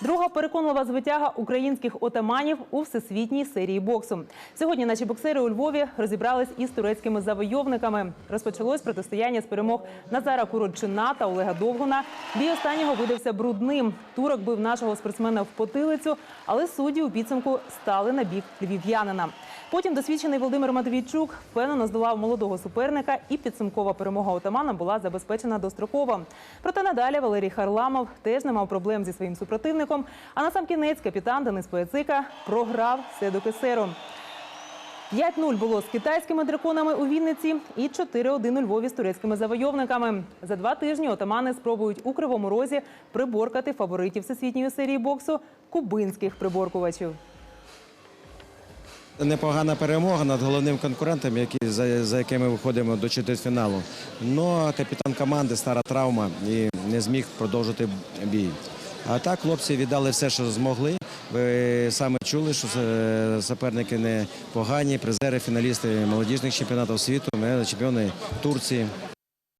Друга переконлива звитяга українських отаманів у всесвітній серії боксу. Сьогодні наші боксери у Львові розібрались із турецькими завойовниками. Розпочалось протистояння з перемог Назара Курочина та Олега Довгуна. Бій останнього видався брудним. Турок бив нашого спортсмена в потилицю, але судді у підсумку стали на бік львів'янина. Потім досвідчений Володимир Матвійчук впевнено здолав молодого суперника, і підсумкова перемога отамана була забезпечена достроково. Проте надалі Валерій Харламов теж не мав проблем зі своїм супротивником. А на сам кінець капітан Денис Пояцика програв Седу Кесеру. 5-0 було з китайськими драконами у Вінниці і 4-1 у Львові з турецькими завойовниками. За два тижні отамани спробують у Кривому Розі приборкати фаворитів всесвітньої серії боксу кубинських приборкувачів. Непогана перемога над головним конкурентом, які, за, за якими виходимо до четвертьфіналу. Но капітан команди стара травма і не зміг продовжити бій. А так хлопці віддали все, що змогли. Ви саме чули, що е, суперники не погані, призери, фіналісти молодіжних чемпіонатів світу, чемпіони Турції.